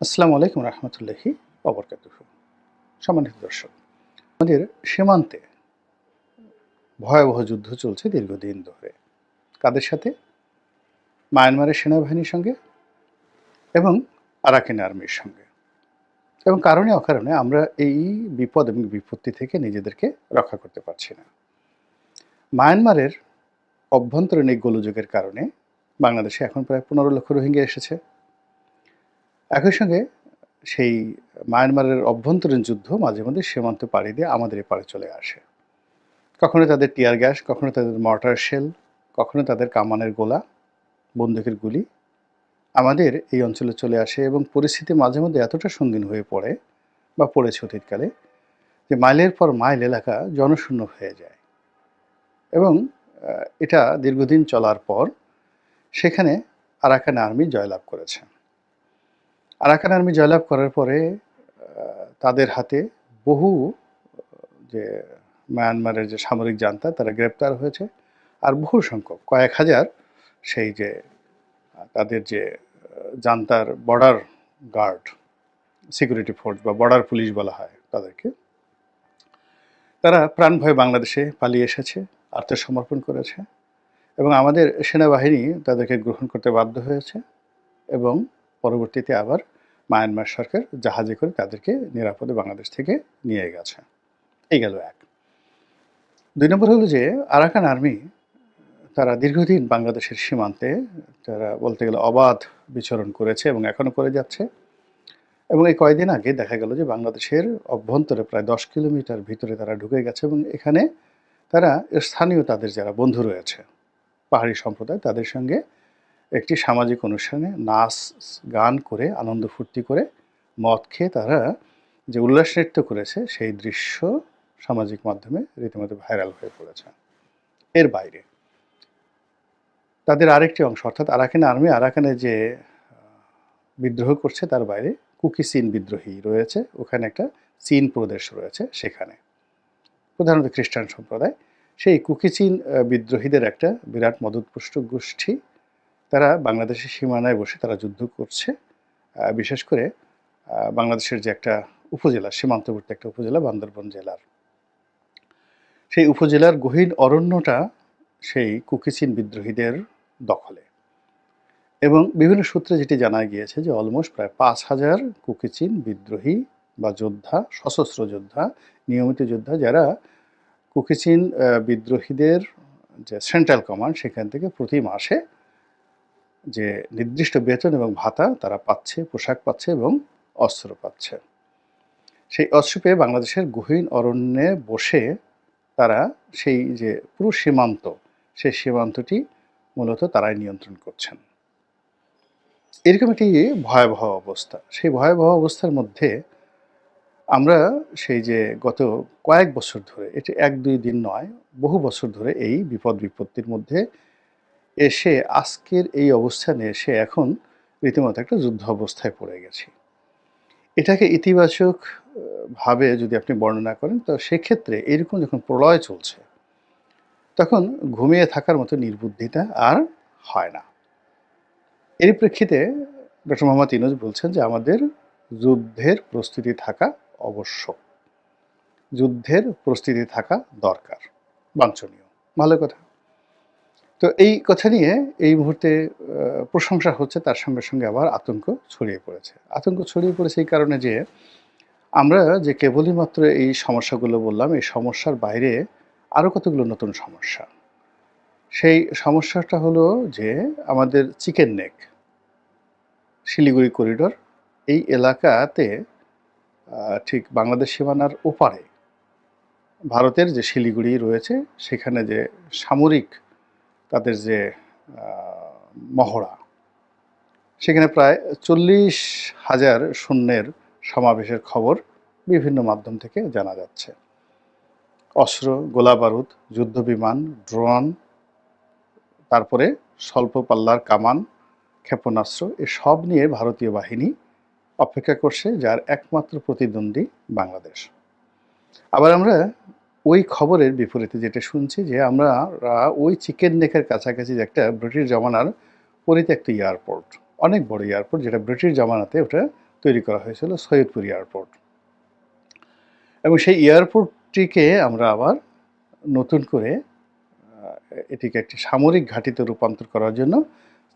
আসসালামু আলাইকুম রহমতুল্লাহি অবরকাত সম্মানিত দর্শক, আমাদের সীমান্তে ভয়াবহ যুদ্ধ চলছে দীর্ঘদিন ধরে। কাদের সাথে? মায়ানমারের সেনাবাহিনীর সঙ্গে এবং আরাকান আর্মির সঙ্গে। এবং কারণে অকারণে আমরা এই বিপদ এবং বিপত্তি থেকে নিজেদেরকে রক্ষা করতে পারছি না। মায়ানমারের অভ্যন্তরীণ এই গোলযোগের কারণে বাংলাদেশে এখন প্রায় পনেরো লক্ষ রোহিঙ্গা এসেছে। একই সঙ্গে সেই মায়ানমারের অভ্যন্তরীণ যুদ্ধ মাঝে মধ্যে সীমান্ত পাড়ি দিয়ে আমাদের এপারে চলে আসে। কখনো তাদের টিয়ার গ্যাস, কখনো তাদের মর্টার শেল, কখনো তাদের কামানের গোলা, বন্দুকের গুলি। আমাদের এই অঞ্চলে চলে আসে এবং পরিস্থিতি মাঝে মধ্যে এতটা সঙ্গীন হয়ে পড়ে বা পড়েছে অতীতকালে যে মাইলের পর মাইল এলাকা জনশূন্য হয়ে যায়। এবং এটা দীর্ঘদিন চলার পর সেখানে আরাকান আর্মি জয়লাভ করেছে। আরাকান আর্মি জয়লাভ করার পরে তাদের হাতে বহু যে মায়ানমারের যে সামরিক জান্তা, তারা গ্রেপ্তার হয়েছে। আর বহু সংখ্যক, কয়েক হাজার সেই যে তাদের যে জান্তার বর্ডার গার্ড, সিকিউরিটি ফোর্স বা বর্ডার পুলিশ বলা হয় তাদেরকে, তারা প্রাণ ভয়ে বাংলাদেশে পালিয়ে এসেছে, আত্মসমর্পণ করেছে এবং আমাদের সেনাবাহিনী তাদেরকে গ্রহণ করতে বাধ্য হয়েছে এবং পরবর্তীতে আবার মায়ানমার সরকার জাহাজে করে তাদেরকে নিরাপদে বাংলাদেশ থেকে নিয়ে গেছে। এই গেল এক। দুই নম্বর হলো যে আরাকান আর্মি, তারা দীর্ঘদিন বাংলাদেশের সীমান্তে, তারা বলতে গেলে অবাধ বিচরণ করেছে এবং এখনও করে যাচ্ছে। এবং এই কয়েকদিন আগে দেখা গেল যে বাংলাদেশের অভ্যন্তরে প্রায় দশ কিলোমিটার ভিতরে তারা ঢুকে গেছে এবং এখানে তারা স্থানীয় তাদের যারা বন্ধু রয়েছে, পাহাড়ি সম্প্রদায়, তাদের সঙ্গে একটি সামাজিক অনুষ্ঠানে নাচ, গান করে, আনন্দ ফুর্তি করে মদ খেয়ে তারা যে উল্লাস নৃত্য করেছে, সেই দৃশ্য সামাজিক মাধ্যমে রীতিমতো ভাইরাল হয়ে পড়েছে। এর বাইরে তাদের আরেকটি অংশ, অর্থাৎ আরাকান আর্মি আরাকানে যে বিদ্রোহ করছে তার বাইরে কুকি চীন বিদ্রোহী রয়েছে। ওখানে একটা চীন প্রদেশ রয়েছে সেখানে। প্রধানত খ্রিস্টান সম্প্রদায়। সেই কুকি চীন বিদ্রোহীদের একটা বিরাট মদতপুষ্ট গোষ্ঠী তারা বাংলাদেশের সীমানায় বসে তারা যুদ্ধ করছে। বিশেষ করে বাংলাদেশের যে একটা উপজেলা, সীমান্তবর্তী একটা উপজেলা, বান্দরবন জেলার। সেই উপজেলার গহীন অরণ্যটা সেই কুকিচিন বিদ্রোহীদের দখলে। এবং বিভিন্ন সূত্রে যেটি জানা গিয়েছে যে, অলমোস্ট প্রায় পাঁচ হাজার কুকিচিন বিদ্রোহী বা যোদ্ধা, সশস্ত্র যোদ্ধা, নিয়মিত যোদ্ধা, যারা কুকিচিন বিদ্রোহীদের যে সেন্ট্রাল কমান্ড, সেখান থেকে প্রতি মাসে যে নির্দিষ্ট বেতন এবং ভাতা তারা পাচ্ছে, পোশাক পাচ্ছে এবং অস্ত্র পাচ্ছে। সেই অস্ত্র পেয়ে বাংলাদেশের গহীন অরণ্যে বসে তারা সেই যে পুরো সীমান্ত, সেই সীমান্তটি মূলত তারাই নিয়ন্ত্রণ করছেন। এরকম একটি ভয়াবহ অবস্থা। সেই ভয়াবহ অবস্থার মধ্যে আমরা সেই যে গত কয়েক বছর ধরে, এটি এক দুই দিন নয়, বহু বছর ধরে এই বিপদ বিপত্তির মধ্যে এসে আজকের এই অবস্থানে এসে এখন রীতিমতো একটা যুদ্ধ অবস্থায় পড়ে গেছি। এটাকে ইতিবাচক ভাবে যদি আপনি বর্ণনা করেন, তো সেক্ষেত্রে এরকম যখন প্রলয় চলছে, তখন ঘুমিয়ে থাকার মতো নির্বুদ্ধিতা আর হয় না। এর প্রেক্ষিতে ডক্টর মোহাম্মদ ইনুজ বলছেন যে আমাদের যুদ্ধের প্রস্তুতি থাকা আবশ্যক যুদ্ধের প্রস্তুতি থাকা দরকার। বাঞ্ছনীয়। ভালো কথা। তো এই কথা নিয়ে এই মুহূর্তে প্রশংসা হচ্ছে তার সঙ্গে সঙ্গে আবার আতঙ্ক ছড়িয়ে পড়েছে। আতঙ্ক ছড়িয়ে পড়েছে এই কারণে যে, আমরা যে কেবলই মাত্র এই সমস্যাগুলো বললাম, এই সমস্যার বাইরে আরও কতগুলো নতুন সমস্যা। সেই সমস্যাটা হলো যে, আমাদের চিকেন নেক, শিলিগুড়ি করিডোর এই এলাকাতে ঠিক বাংলাদেশ সীমানার ওপারে, ভারতের যে শিলিগুড়ি রয়েছে, সেখানে যে সামরিক তাদের যে মহড়া, সেখানে প্রায় চল্লিশ হাজার সৈন্যের সমাবেশের খবর বিভিন্ন মাধ্যম থেকে জানা যাচ্ছে। অস্ত্র গোলা বারুদ যুদ্ধ বিমান ড্রোন, তারপরে স্বল্প পাল্লার কামান, ক্ষেপণাস্ত্র এসব নিয়ে ভারতীয় বাহিনী অপেক্ষা করছে, যার একমাত্র প্রতিদ্বন্দ্বী বাংলাদেশ। আবার আমরা ওই খবরের বিপরীতে যেটা শুনছি যে আমরা ওই চিকেন নেকের কাছাকাছি যে একটা ব্রিটিশ জমানার পরিত্যক্ত এয়ারপোর্ট, অনেক বড় এয়ারপোর্ট, যেটা ব্রিটিশ জমানাতে ওটা তৈরি করা হয়েছিল, সৈয়দপুর এয়ারপোর্ট। এবং সেই এয়ারপোর্টটিকে আমরা আবার নতুন করে এটিকে একটি সামরিক ঘাঁটিতে রূপান্তর করার জন্য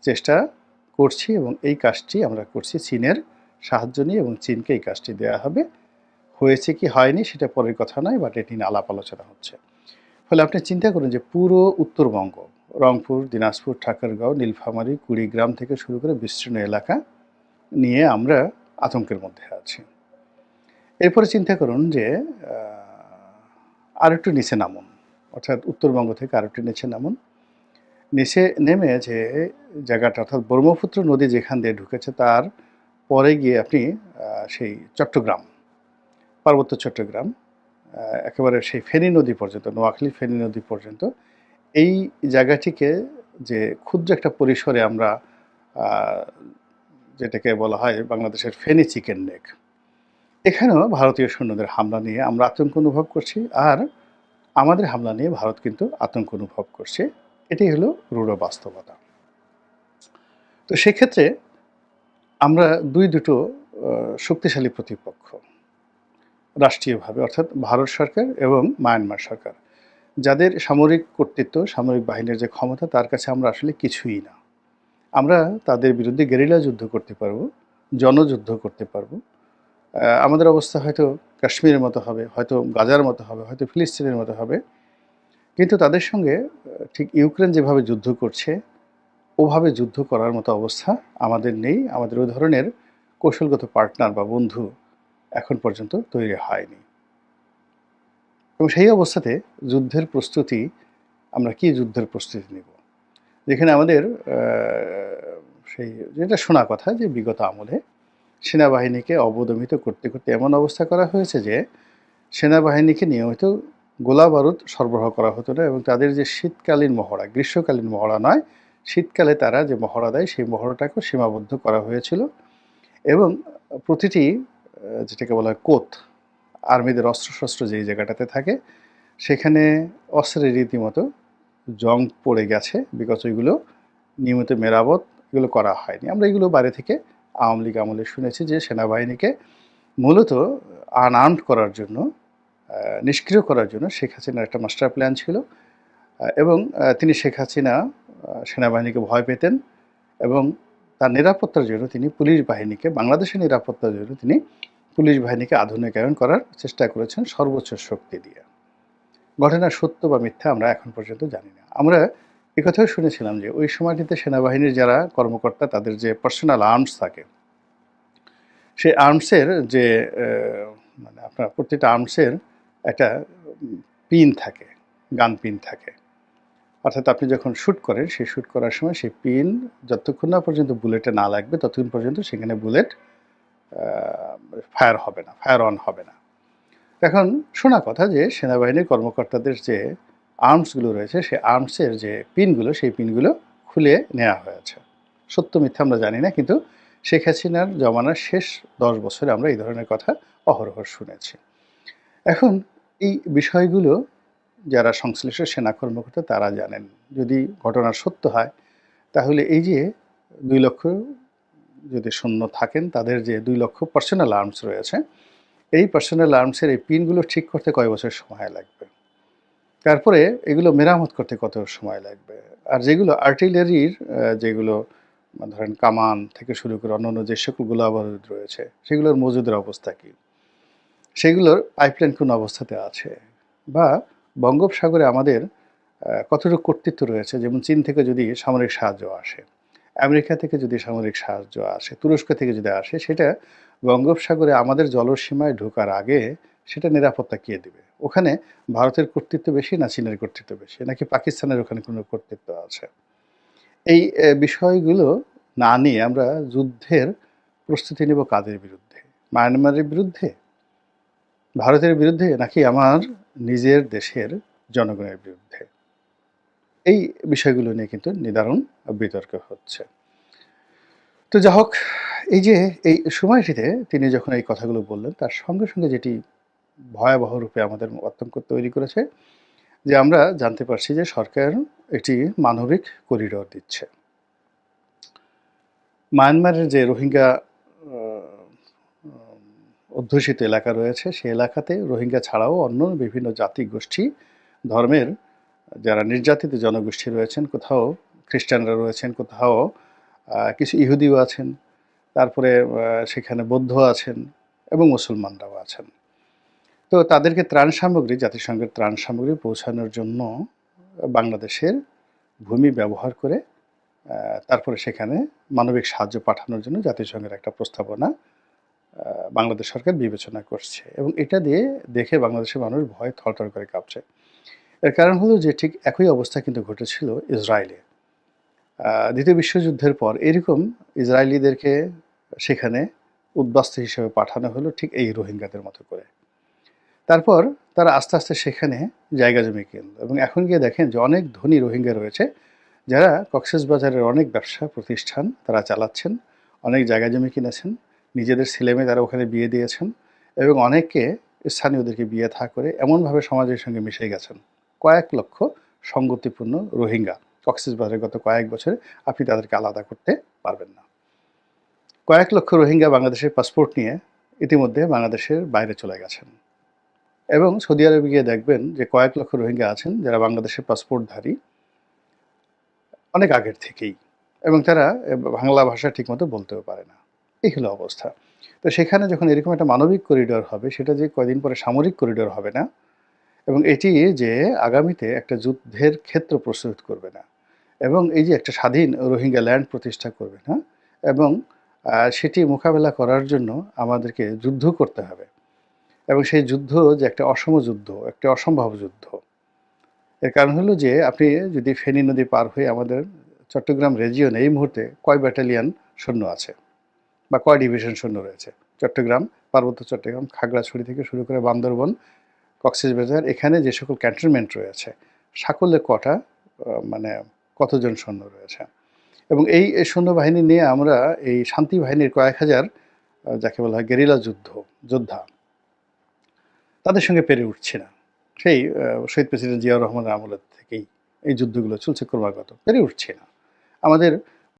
চেষ্টা করছি এবং এই কাজটি আমরা করছি চীনের সাহায্য নিয়ে এবং চীনকে এই কাজটি দেওয়া হবে। হয়েছে কি হয়নি সেটা পরের কথা নয় বাট এটি নিয়ে আলাপ আলোচনা হচ্ছে। ফলে আপনি চিন্তা করুন যে পুরো উত্তরবঙ্গ, রংপুর, দিনাজপুর, ঠাকুরগাঁও, নীলফামারী, কুড়িগ্রাম থেকে শুরু করে বিস্তীর্ণ এলাকা নিয়ে আমরা আতঙ্কের মধ্যে আছি। এরপরে চিন্তা করুন যে আরেকটু নিচে নামুন, অর্থাৎ উত্তরবঙ্গ থেকে আরেকটু নিচে নামুন। নিচে নেমে যে জায়গাটা, অর্থাৎ ব্রহ্মপুত্র নদী যেখান দিয়ে ঢুকেছে, তার পরে গিয়ে আপনি সেই চট্টগ্রাম পার্বত্য চট্টগ্রাম একেবারে সেই ফেনী নদী পর্যন্ত, নোয়াখালী ফেনী নদী পর্যন্ত, এই জায়গাটিকে যে ক্ষুদ্র একটা পরিসরে আমরা যেটাকে বলা হয় বাংলাদেশের ফেনী চিকেন নেক এখানেও ভারতীয় সৈন্যদের হামলা নিয়ে আমরা আতঙ্ক অনুভব করছি আর আমাদের হামলা নিয়ে ভারত কিন্তু আতঙ্ক অনুভব করছে। এটাই হলো রূঢ় বাস্তবতা। তো সেক্ষেত্রে আমরা দুই দুটো শক্তিশালী প্রতিপক্ষ। রাষ্ট্রীয়ভাবে, অর্থাৎ ভারত সরকার এবং মায়ানমার সরকার। যাদের সামরিক কর্তৃত্ব, সামরিক বাহিনীর যে ক্ষমতা, তার কাছে আমরা আসলে কিছুই না। আমরা তাদের বিরুদ্ধে গেরিলা যুদ্ধ করতে পারব, জনযুদ্ধ করতে পারব। আমাদের অবস্থা হয়তো কাশ্মীরের মতো হবে, হয়তো গাজার মতো হবে, হয়তো ফিলিস্তিনের মতো হবে। কিন্তু তাদের সঙ্গে ঠিক ইউক্রেন যেভাবে যুদ্ধ করছে, ওভাবে যুদ্ধ করার মতো অবস্থা আমাদের নেই। আমাদের ওই ধরনের কৌশলগত পার্টনার বা বন্ধু এখন পর্যন্ত তৈরি হয়নি। এবং সেই অবস্থাতে যুদ্ধের প্রস্তুতি, আমরা কি যুদ্ধের প্রস্তুতি নেব? যেখানে আমাদের সেই, যেটা শোনা কথা যে বিগত আমলে সেনাবাহিনীকে অবদমিত করতে করতে এমন অবস্থা করা হয়েছে যে সেনাবাহিনীকে নিয়মিত গোলা বারুদ সরবরাহ করা হতো না এবং তাদের যে শীতকালীন মহড়া, গ্রীষ্মকালীন মহড়া নয়, শীতকালে তারা যে মহড়া দেয় সেই মহড়াটাকেও সীমাবদ্ধ করা হয়েছিল এবং প্রতিটি যেটাকে বলা হয় কোত, আর্মিদের অস্ত্রশস্ত্র যেই জায়গাটাতে থাকে, সেখানে অস্ত্রের রীতিমতো জং পড়ে গেছে বিকজ ওইগুলো নিয়মিত মেরামত এগুলো করা হয়নি। আমরা এগুলো বাইরে থেকে আওয়ামী লীগ আমলে শুনেছি যে সেনাবাহিনীকে মূলত আনআর্মড করার জন্য নিষ্ক্রিয় করার জন্য শেখ হাসিনার একটা মাস্টার প্ল্যান ছিল এবং তিনি শেখ হাসিনা সেনাবাহিনীকে ভয় পেতেন এবং তার নিরাপত্তার জন্য তিনি পুলিশ বাহিনীকে, বাংলাদেশের নিরাপত্তার জন্য তিনি পুলিশ বাহিনীকে আধুনিকায়ন করার চেষ্টা করেছেন সর্বোচ্চ শক্তি দিয়ে। ঘটনা সত্য বা মিথ্যা আমরা এখন পর্যন্ত জানি না। আমরা একথাও শুনেছিলাম যে ওই সময়টিতে সেনাবাহিনীর যারা কর্মকর্তা, তাদের যে পার্সোনাল আর্মস থাকে সেই আর্মসের যে মানে আপনার প্রতিটা আর্মসের একটা পিন থাকে গান পিন থাকে। অর্থাৎ আপনি যখন শ্যুট করেন, সেই শ্যুট করার সময় সেই পিন যতক্ষণ না পর্যন্ত বুলেটে না লাগবে, ততক্ষণ পর্যন্ত সেখানে বুলেট ফায়ার হবে না ফায়ার অন হবে না। এখন শোনা কথা যে সেনাবাহিনীর কর্মকর্তাদের যে আর্মসগুলো রয়েছে সেই আর্মসের যে পিনগুলো সেই পিনগুলো খুলে নেওয়া হয়েছে। সত্য মিথ্যা আমরা জানি না, কিন্তু শেখ হাসিনার জমানার শেষ দশ বছরে আমরা এই ধরনের কথা অহরহ শুনেছি। এখন এই বিষয়গুলো যারা সংশ্লিষ্ট সেনা কর্মকর্তা, তারা জানেন। যদি ঘটনা সত্য হয়, তাহলে এই যে দুই লক্ষ যদি শূন্য থাকেন, তাদের যে দুই লক্ষ পার্সোনাল আর্মস রয়েছে, এই পার্সোনাল আর্মসের এই পিনগুলো ঠিক করতে কয় বছর সময় লাগবে? তারপরে এগুলো মেরামত করতে কত সময় লাগবে? আর যেগুলো আর্টিলারির যেগুলো ধরেন কামান থেকে শুরু করে অন্যান্য যে সকল গোলাবারুদ রয়েছে, সেগুলোর মজুদের অবস্থা কী? সেগুলোর পাইপলাইন কোন অবস্থাতে আছে? বা বঙ্গোপসাগরে আমাদের কতটুকু কর্তৃত্ব রয়েছে? যেমন চীন থেকে যদি সামরিক সাহায্য আসে। আমেরিকা থেকে যদি সামরিক সাহায্য আসে, তুরস্ক থেকে যদি আসে, সেটা বঙ্গোপসাগরে আমাদের জলসীমায় ঢোকার আগে সেটা নিরাপত্তা কে দেবে? ওখানে ভারতের কর্তৃত্ব বেশি না চীনের কর্তৃত্ব বেশি? নাকি পাকিস্তানের ওখানে কোনো কর্তৃত্ব আছে? এই বিষয়গুলো না নিয়ে আমরা যুদ্ধের প্রস্তুতি নেব কাদের বিরুদ্ধে? মায়ানমারের বিরুদ্ধে? ভারতের বিরুদ্ধে? নাকি আমার নিজের দেশের জনগণের বিরুদ্ধে? এই বিষয়গুলো নিয়ে কিন্তু নিদারুণ বিতর্ক হচ্ছে। তো যা হোক, এই যে এই সময়টিতে তিনি যখন এই কথাগুলো বললেন, তার সঙ্গে সঙ্গে যেটি ভয়াবহ রূপে আমাদের আতঙ্ক তৈরি করেছে, যে আমরা জানতে পারছি যে সরকার একটি মানবিক করিডোর দিচ্ছে। মায়ানমারের যে রোহিঙ্গা অধ্যুষিত এলাকা রয়েছে সেই এলাকাতে রোহিঙ্গা ছাড়াও অন্য বিভিন্ন জাতি গোষ্ঠী ধর্মের যারা নির্যাতিত জনগোষ্ঠী রয়েছেন, কোথাও খ্রিস্টানরা রয়েছেন, কোথাও কিছু ইহুদিও আছেন, তারপরে সেখানে বৌদ্ধ আছেন এবং মুসলমানরাও আছেন। তো তাদেরকে ত্রাণ সামগ্রী, জাতিসংঘের ত্রাণ সামগ্রী পৌঁছানোর জন্য বাংলাদেশের ভূমি ব্যবহার করে তারপরে সেখানে মানবিক সাহায্য পাঠানোর জন্য জাতিসংঘের একটা প্রস্তাবনা বাংলাদেশ সরকার বিবেচনা করছে এবং এটা দিয়ে দেখে বাংলাদেশের মানুষ ভয় থরথর করে কাঁপছে। এর কারণ হলো যে ঠিক একই অবস্থা কিন্তু ঘটেছিল ইসরায়েলে। দ্বিতীয় বিশ্বযুদ্ধের পর এরকম ইসরায়েলিদেরকে সেখানে উদ্বাস্তু হিসেবে পাঠানো হলো ঠিক এই রোহিঙ্গাদের মতো করে। তারপর তারা আস্তে আস্তে সেখানে জায়গা জমি কিনল এবং এখন গিয়ে দেখেন যে অনেক ধনী রোহিঙ্গা রয়েছে যারা কক্সবাজারের অনেক ব্যবসা প্রতিষ্ঠান তারা চালাচ্ছেন, অনেক জায়গা জমি কিনেছেন, নিজেদের ছেলেমেয়ে তারা ওখানে বিয়ে দিয়েছেন এবং অনেককে স্থানীয়দেরকে বিয়ে থা করে এমনভাবে সমাজের সঙ্গে মিশে গেছেন। কয়েক লক্ষ সঙ্গতিপূর্ণ রোহিঙ্গা। কক্সবাজারের গত কয়েক বছরে আপনি তাদেরকে আলাদা করতে পারবেন না। কয়েক লক্ষ রোহিঙ্গা বাংলাদেশের পাসপোর্ট নিয়ে ইতিমধ্যে বাংলাদেশের বাইরে চলে গেছেন। এবং সৌদি আরবে গিয়ে দেখবেন যে কয়েক লক্ষ রোহিঙ্গা আছেন যারা বাংলাদেশের পাসপোর্টধারী অনেক আগের থেকেই এবং তারা বাংলা ভাষা ঠিকমতো বলতেও পারে না। এই হলো অবস্থা। তো সেখানে যখন এরকম একটা মানবিক করিডোর হবে, সেটা যে কয়দিন পরে সামরিক করিডোর হবে না এবং এটি যে আগামীতে একটা যুদ্ধের ক্ষেত্র প্রস্তুত করবে না। এবং এই যে একটা স্বাধীন রোহিঙ্গা ল্যান্ড প্রতিষ্ঠা করবে না, এবং সেটি মোকাবেলা করার জন্য আমাদেরকে যুদ্ধ করতে হবে। এবং সেই যুদ্ধ যে একটা অসম যুদ্ধ, একটা অসম্ভব যুদ্ধ। এর কারণ হলো যে আপনি যদি ফেনী নদী পার হয়ে আমাদের চট্টগ্রাম রেজিয়নে এই মুহূর্তে কয় ব্যাটালিয়ন সৈন্য আছে? বা কয় ডিভিশন সৈন্য রয়েছে? চট্টগ্রাম, পার্বত্য চট্টগ্রাম, খাগড়াছড়ি থেকে শুরু করে বান্দরবন কক্সবাজার, এখানে যে সকল ক্যান্টনমেন্ট রয়েছে সকলের কটা মানে কতজন সৈন্য রয়েছে? এবং এই সৈন্যবাহিনী নিয়ে আমরা এই শান্তি বাহিনীর কয়েক হাজার যাকে বলা হয় গেরিলা যুদ্ধ, যোদ্ধা, তাদের সঙ্গে পেরে উঠছি না। সেই শহীদ প্রেসিডেন্ট জিয়াউর রহমানের আমলের থেকেই এই যুদ্ধগুলো চলছে ক্রমাগত, পেরে উঠছে না। আমাদের